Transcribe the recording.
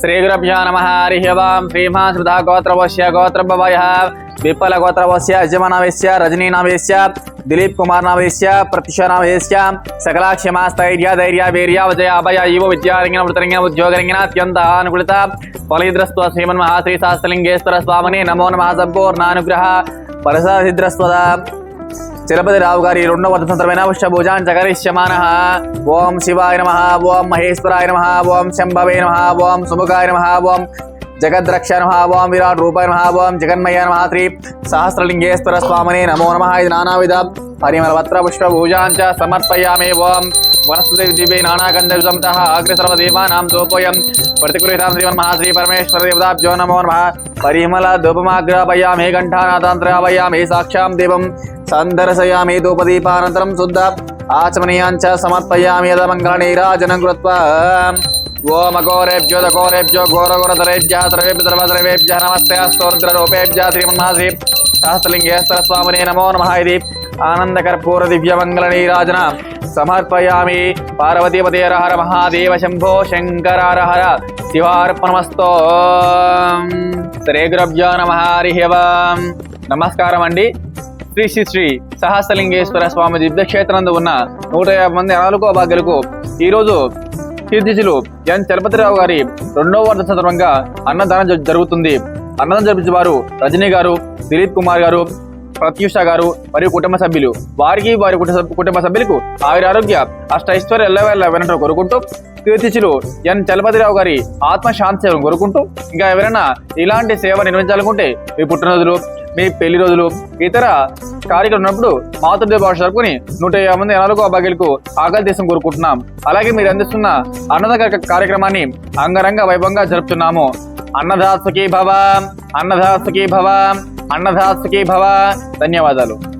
श्रीगुरभ्यो नमः, हरिः वां श्रीमासुधा गोत्रवस्य गोत्रभवयः विपलगोत्रवस्य यजमनावेश्य, रजनीनावेश्य दिलीप कुमार नावेश्य प्रतिशा नावेश्य सकलाक्षमास्थैर्य, धैर्य वीर्यावजय अभय युव विद्यालिंग वृतरङ्गिन उद्योगरङ्गिन अत्यंत अनुकूलित फलिद्रस्व श्रीमन महाश्री श्रीशास्त्रलिङ्गेश्वर स्वामी नमो नमः सम्पूर्णानुग्रह परसासिद्रस्वदा శాస్త్రలింగేశ్వర చలపతి రావు గారి రెండవ వర్ధంతరమైన వృషభుజాన్ జగరిష్యమాన. ఓం శివాయ నమ ఓం మహేశ్వరాయ నమ ఓం శంభవే నమ ఓం సుముఖాయ నమ ఓం జగద్రక్ష నమ ఓం విరాట్ రూపాయ నమ ఓం జగన్మయ నమ శ్రీ సహస్రలింగేశ్వర స్వామిని నమో నమ. ఇది నానావిధ పరిమళ పత్ర పుష్పభూజాన్ చ సమర్పయామి. ఓం वनस्पतिर्दिव्यैनानागन्धयुजमतः अग्रे सर्वदेवानां दोपोऽयं प्रतिकुरितां परमेश्वर परमेश्वरदेवताब्जो नमो नमः। परिमलधूपमाग्रापयामि घण्टानाथान्तरापयामि साक्षां देवं सन्दर्शयामि धूपदीपान शुद्ध। आचमनीयाञ्च समर्पयामि यदा मङ्गलनीराजनं ओम अघोरेभ्यो दघोरेभ्यो घोरघोरधरेभ्यः द्रवेभ्यर्वद्रवेभ्यः नमस्ते स्तोद्ररूपेभ्यः नमो సమర్పయామి పార్వతీపతి హర మహాదేవ శంభో శంకరార హర శివార్పణమస్తో శ్రీ గురభ్యో నమ హరి నమస్కారం అండి శ్రీ శ్రీ శ్రీ సహస్రలింగేశ్వర స్వామి దివ్యక్షేత్రంలో ఉన్న నూట యాభై మంది అనాలుకో భాగ్యులకు ఈరోజు కీర్తిశులు ఎన్ చలపతిరావు గారి రెండవ వర్ధ సందర్భంగా అన్నదానం జరుగుతుంది. అన్నదానం జరిపించే వారు రజనీ గారు దిలీప్ కుమార్ గారు ప్రత్యూష గారు మరియు కుటుంబ సభ్యులు. వారికి వారి కుటుంబ కుటుంబ సభ్యులకు ఆయుర ఆరోగ్య అష్ట ఎల్లవేళ వెనట కోరుకుంటూ కీర్తిచులు ఎన్. చలపతిరావు గారి ఆత్మశాంతి సేవను కోరుకుంటూ ఇంకా ఎవరైనా ఇలాంటి సేవ నిర్వహించాలనుకుంటే మీ పుట్టినరోజులు మీ పెళ్ళి రోజులు ఇతర కార్యక్రమం ఉన్నప్పుడు మాతృదేవ భాష జరుపుకుని నూట యాభై మంది నాలుగో అభాగ్యులకు ఆకలి దేశం కోరుకుంటున్నాం. అలాగే మీరు అందిస్తున్న అన్నదాన కార్యక్రమాన్ని అంగరంగ వైభవంగా జరుపుతున్నాము. అన్నదాసుకి భవ అన్నదాసుకి భవ అన్నదాసుకి భవ ధన్యవాదాలు.